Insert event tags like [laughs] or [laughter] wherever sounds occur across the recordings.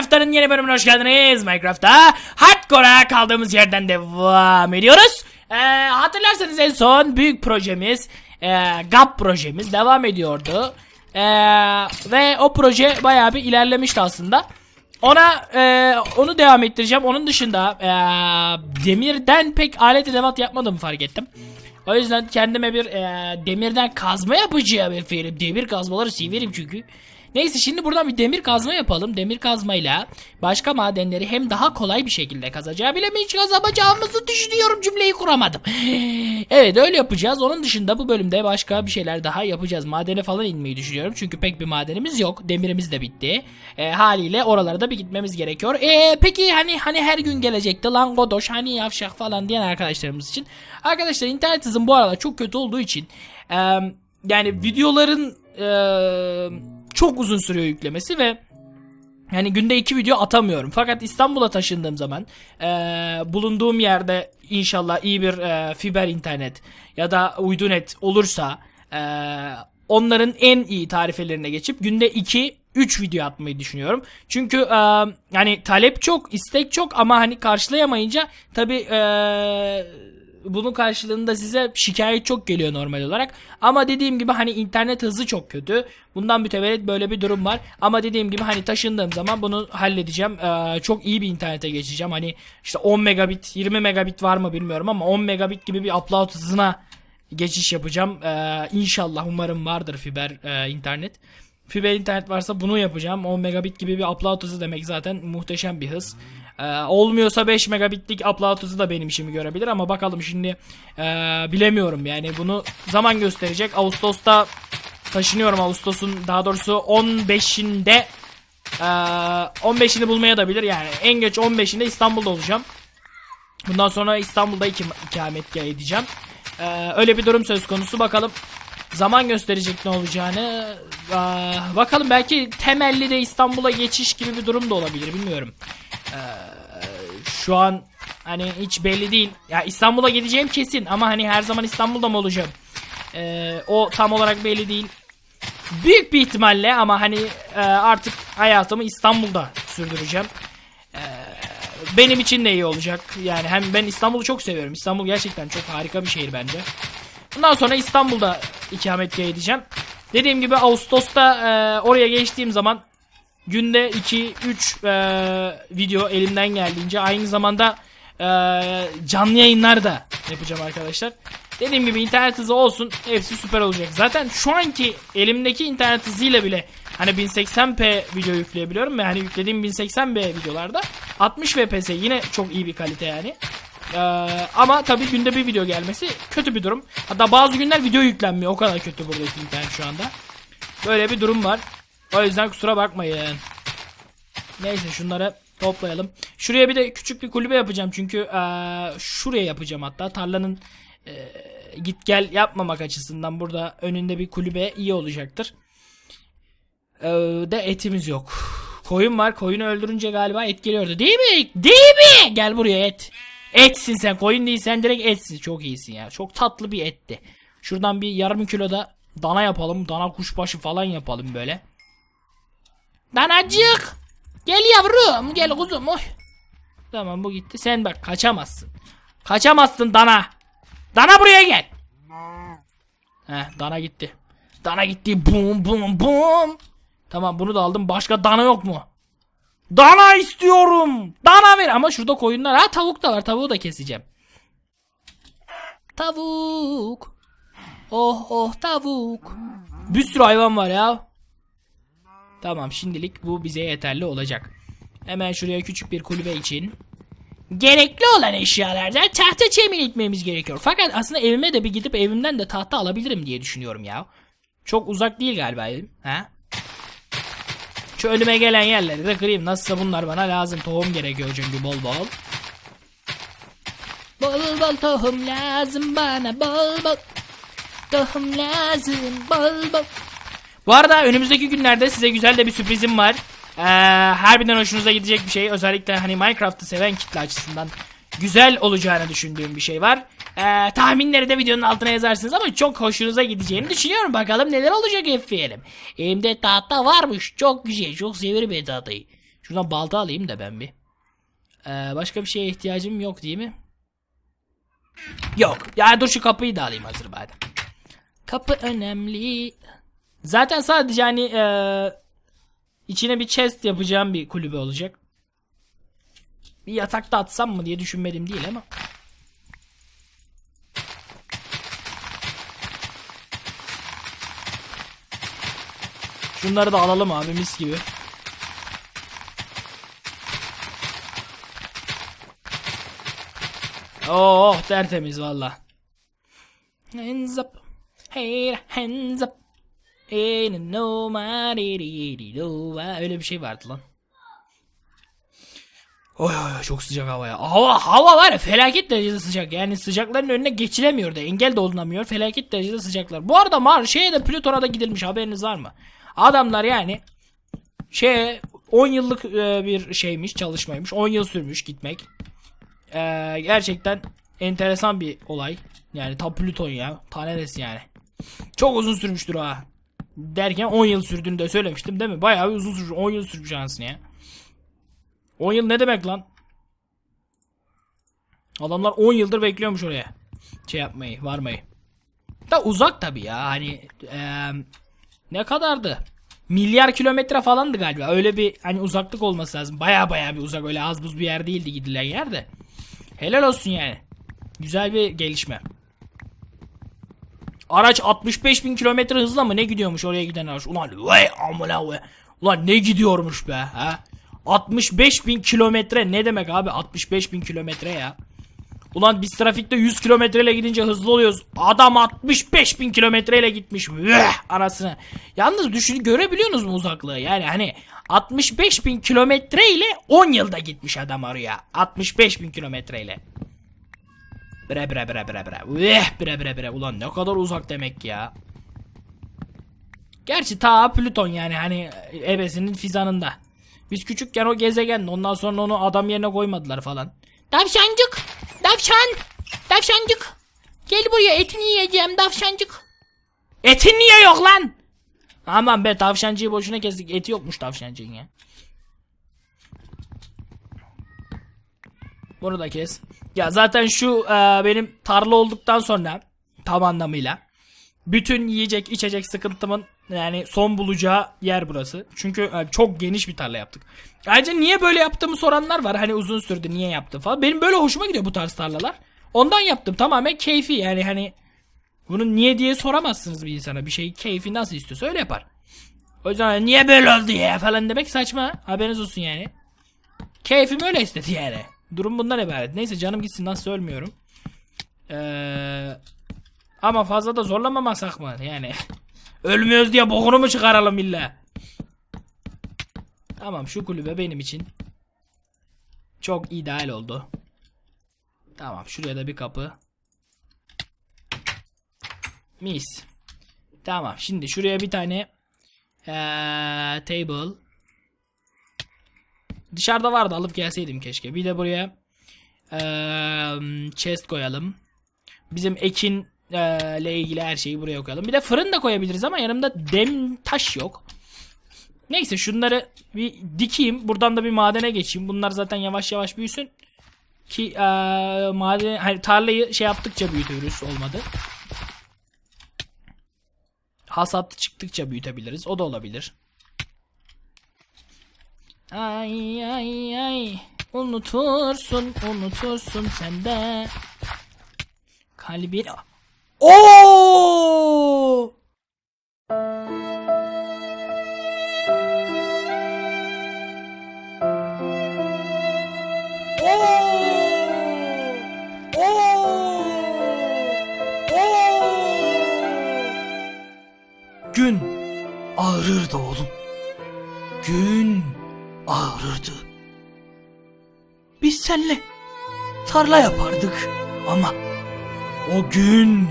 Minecraft'ın yeni bölümüne hoş geldiniz. Minecraft'ta Hardcore'a kaldığımız yerden devam ediyoruz. Ee, hatırlarsanız en son büyük projemiz, e, GAP projemiz devam ediyordu. Ee, ve o proje bayağı bir ilerlemişti aslında. Ona e, onu devam ettireceğim. Onun dışında e, demirden pek alet edevat yapmadığımı fark ettim. O yüzden kendime bir e, demirden kazma yapacağım efendim. Demir kazmaları severim çünkü. Neyse şimdi buradan bir demir kazma yapalım. Demir kazmayla başka madenleri hem daha kolay bir şekilde kazacağım bile mi hiç kazamayacağımızı düşünüyorum cümleyi kuramadım. [gasps] evet öyle yapacağız. Onun dışında bu bölümde başka bir şeyler daha yapacağız. Madene falan inmeyi düşünüyorum. Çünkü pek bir madenimiz yok. Demirimiz de bitti. E, haliyle oralara da bir gitmemiz gerekiyor. E, peki hani hani her gün gelecekti lan Godoş hani yavşak falan diyen arkadaşlarımız için. Arkadaşlar internet hızım bu aralar çok kötü olduğu için e, yani videoların e, çok uzun sürüyor yüklemesi ve yani günde iki video atamıyorum. Fakat İstanbul'a taşındığım zaman e, bulunduğum yerde inşallah iyi bir e, fiber internet ya da uydunet olursa e, onların en iyi tarifelerine geçip günde 2 3 video atmayı düşünüyorum. Çünkü e, yani talep çok, istek çok ama hani karşılayamayınca tabi bunun karşılığında size şikayet çok geliyor normal olarak. Ama dediğim gibi hani internet hızı çok kötü. Bundan mütevellit böyle bir durum var. Ama dediğim gibi hani taşındığım zaman bunu halledeceğim. Ee, çok iyi bir internete geçeceğim. Hani işte 10 megabit 20 megabit var mı bilmiyorum ama 10 megabit gibi bir upload hızına geçiş yapacağım. Ee, inşallah umarım vardır fiber e, internet. Fiber internet varsa bunu yapacağım. 10 megabit gibi bir upload hızı demek zaten muhteşem bir hız. Ee, olmuyorsa 5 megabitlik upload hızı da benim işimi görebilir ama bakalım şimdi ee, bilemiyorum yani bunu zaman gösterecek. Ağustos'ta taşınıyorum Ağustos'un daha doğrusu 15'inde ee, 15'ini bulmaya da bilir yani en geç 15'inde İstanbul'da olacağım. Bundan sonra İstanbul'da iki, ikametgah edeceğim. Ee, öyle bir durum söz konusu bakalım zaman gösterecek ne olacağını. Aa, bakalım belki temelli de İstanbul'a geçiş gibi bir durum da olabilir bilmiyorum. Ee, şu an hani hiç belli değil. Ya İstanbul'a gideceğim kesin ama hani her zaman İstanbul'da mı olacağım? Ee, o tam olarak belli değil. Büyük bir ihtimalle ama hani e, artık hayatımı İstanbul'da sürdüreceğim. Ee, benim için de iyi olacak. Yani hem ben İstanbul'u çok seviyorum. İstanbul gerçekten çok harika bir şehir bence. Bundan sonra İstanbul'da ikametgah edeceğim. Dediğim gibi Ağustos'ta e, oraya geçtiğim zaman günde 2-3 e, video elimden geldiğince aynı zamanda e, canlı yayınlar da yapacağım arkadaşlar. Dediğim gibi internet hızı olsun hepsi süper olacak. Zaten şu anki elimdeki internet hızıyla bile hani 1080p video yükleyebiliyorum ve hani yüklediğim 1080p videolarda 60 fps yine çok iyi bir kalite yani. Ee, ama tabii günde bir video gelmesi kötü bir durum. Hatta bazı günler video yüklenmiyor. O kadar kötü buradaki internet şu anda. Böyle bir durum var. O yüzden kusura bakmayın. Neyse şunları toplayalım. Şuraya bir de küçük bir kulübe yapacağım. Çünkü ee, şuraya yapacağım hatta. Tarlanın ee, git gel yapmamak açısından burada önünde bir kulübe iyi olacaktır. Ee, de etimiz yok. Koyun var. Koyunu öldürünce galiba et geliyordu. Değil mi? Değil mi? Gel buraya et. Etsin sen koyun değil sen direkt etsin. Çok iyisin ya. Çok tatlı bir etti. Şuradan bir yarım kilo da dana yapalım. Dana kuşbaşı falan yapalım böyle. Danacık. Gel yavrum. Gel kuzum. Oy. Tamam bu gitti. Sen bak kaçamazsın. Kaçamazsın dana. Dana buraya gel. Heh dana gitti. Dana gitti. Bum bum bum. Tamam bunu da aldım. Başka dana yok mu? Dana istiyorum. Dana ver. Ama şurada koyunlar. Ha tavuk da var. Tavuğu da keseceğim. Tavuk. Oh oh tavuk. Bir sürü hayvan var ya. Tamam şimdilik bu bize yeterli olacak. Hemen şuraya küçük bir kulübe için. Gerekli olan eşyalardan tahta temin etmemiz gerekiyor. Fakat aslında evime de bir gidip evimden de tahta alabilirim diye düşünüyorum ya. Çok uzak değil galiba evim. Ha? Şu önüme gelen yerleri de kırayım. Nasılsa bunlar bana lazım. Tohum gerekiyor çünkü bol bol. Bol bol tohum lazım bana bol bol. Tohum lazım bol bol. Bu arada önümüzdeki günlerde size güzel de bir sürprizim var. Ee, harbiden hoşunuza gidecek bir şey. Özellikle hani Minecraft'ı seven kitle açısından güzel olacağını düşündüğüm bir şey var. Ee, tahminleri de videonun altına yazarsınız ama çok hoşunuza gideceğini düşünüyorum. Bakalım neler olacak efendim. Elimde tahta varmış. Çok güzel. Çok severim ben tahtayı. Şuradan balta alayım da ben bir. Ee, başka bir şeye ihtiyacım yok değil mi? Yok. Ya dur şu kapıyı da alayım hazır bari. Kapı önemli. Zaten sadece hani eee, içine bir chest yapacağım bir kulübe olacak. Bir yatakta atsam mı diye düşünmedim değil ama. Şunları da alalım abi mis gibi. Oh tertemiz valla. Hands up. Hey hands up. Ain't nobody do Öyle bir şey vardı lan. Oy oy çok sıcak hava ya. Hava, hava var ya felaket derecede sıcak. Yani sıcakların önüne geçilemiyor da engel de olunamıyor. Felaket derecede sıcaklar. Bu arada Mar şeye de Plüton'a da gidilmiş haberiniz var mı? Adamlar yani şey 10 yıllık e, bir şeymiş çalışmaymış. 10 yıl sürmüş gitmek. E, gerçekten enteresan bir olay. Yani ta Plüton ya. Ta neresi yani. Çok uzun sürmüştür ha. Derken 10 yıl sürdüğünü de söylemiştim değil mi? Bayağı uzun sürmüş. 10 yıl sürmüş anasını ya. 10 yıl ne demek lan? Adamlar 10 yıldır bekliyormuş oraya. Şey yapmayı, varmayı. Da uzak tabi ya. Hani eee, ne kadardı? Milyar kilometre falandı galiba. Öyle bir hani uzaklık olması lazım. Baya baya bir uzak. Öyle az buz bir yer değildi gidilen yer de. Helal olsun yani. Güzel bir gelişme. Araç 65 bin kilometre hızla mı ne gidiyormuş oraya giden araç? Ulan vay amına ve. Ulan ne gidiyormuş be ha? 65 bin kilometre ne demek abi 65 bin kilometre ya. Ulan biz trafikte 100 kilometreyle gidince hızlı oluyoruz. Adam 65 bin kilometreyle gitmiş. Veh, arasını. Yalnız düşün görebiliyorsunuz mu uzaklığı? Yani hani 65 bin kilometre ile 10 yılda gitmiş adam oraya. 65 bin kilometreyle. Bre bre bre bre bre. Veh bre bre bre. Ulan ne kadar uzak demek ya. Gerçi ta Plüton yani hani ebesinin fizanında. Biz küçükken o gezegen ondan sonra onu adam yerine koymadılar falan. Davşancık! Davşan! Davşancık! Gel buraya etini yiyeceğim davşancık. Etin niye yok lan? Aman be tavşancıyı boşuna kestik. Eti yokmuş tavşancığın ya. Bunu da kes. Ya zaten şu e, benim tarla olduktan sonra tam anlamıyla bütün yiyecek içecek sıkıntımın yani son bulacağı yer burası. Çünkü e, çok geniş bir tarla yaptık. Ayrıca niye böyle yaptığımı soranlar var. Hani uzun sürdü niye yaptım falan. Benim böyle hoşuma gidiyor bu tarz tarlalar. Ondan yaptım tamamen keyfi yani hani bunu niye diye soramazsınız bir insana. Bir şeyi keyfi nasıl istiyorsa öyle yapar. O yüzden hani niye böyle oldu ya falan demek saçma. Haberiniz olsun yani. Keyfim öyle istedi yani. Durum bundan ibaret. Neyse canım gitsin nasıl ölmüyorum. Ee, ama fazla da zorlamamasak mı? Yani [laughs] ölmüyoruz diye bokunu mu çıkaralım illa? Tamam şu kulübe benim için çok ideal oldu. Tamam şuraya da bir kapı. Mis. Tamam şimdi şuraya bir tane ee, table. Dışarıda vardı alıp gelseydim keşke. Bir de buraya ee, chest koyalım. Bizim ekin ile ilgili her şeyi buraya koyalım. Bir de fırın da koyabiliriz ama yanımda dem taş yok. Neyse şunları bir dikeyim. Buradan da bir madene geçeyim. Bunlar zaten yavaş yavaş büyüsün. Ki ee, maden hani tarlayı şey yaptıkça büyütürüz olmadı. Hasat çıktıkça büyütebiliriz. O da olabilir. Ay ay ay. Unutursun unutursun sen de. Kalbin Oo! Gün ağrırdı oğlum. Gün ağrırdı. Biz seninle tarla yapardık ama o gün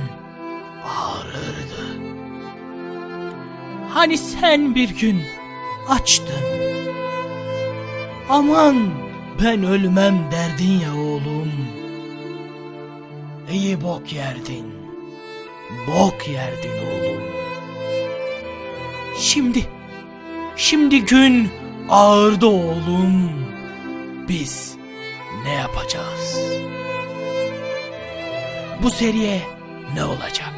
ağrırdı. Hani sen bir gün açtın. Aman ben ölmem derdin ya oğlum. İyi bok yerdin. Bok yerdin oğlum. Şimdi, şimdi gün Ağırdı oğlum. Biz ne yapacağız? Bu seriye ne olacak?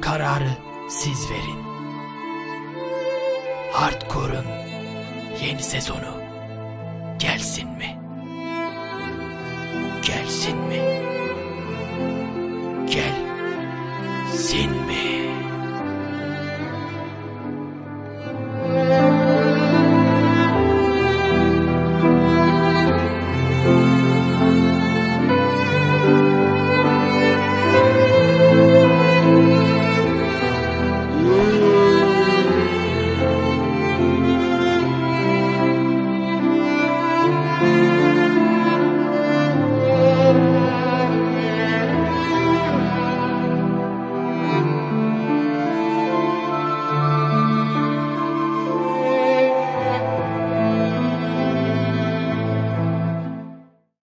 Kararı siz verin. Hardcore'un yeni sezonu gelsin mi? Gelsin mi? Gel.